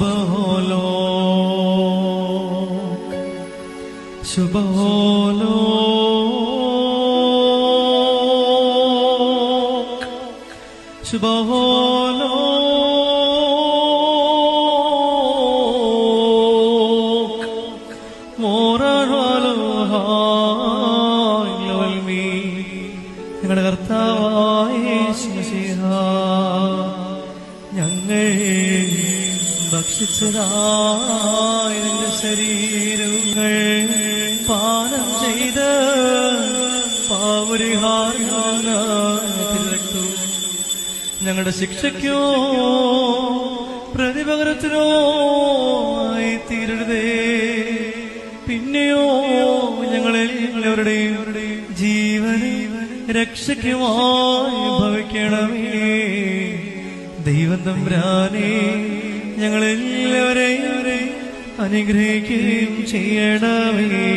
ശുഭോലോ ശുഭോലോ ശുഭോലോ ഞങ്ങളുടെ കർത്താവായ യേശുമിശിഹ, ഞങ്ങൾ ഭക്ഷിച്ചതായ നിന്റെ ശരീരങ്ങൾ പാനം ചെയ്ത് പാവരിഹാരത്തു ഞങ്ങളുടെ ശിക്ഷയ്ക്കോ പ്രതിപകരത്തിനോ ആയി തീരരുതേ പിന്നെയോ ഞങ്ങളെല്ലാവരുടെയും ജീവനെ രക്ഷയ്ക്കുമായി ഭവിക്കണമേ. ദൈവം തമ്പ്രാനെ ഞങ്ങളെല്ലാവരെയും അനുഗ്രഹിക്കുകയും ചെയ്യണമേ.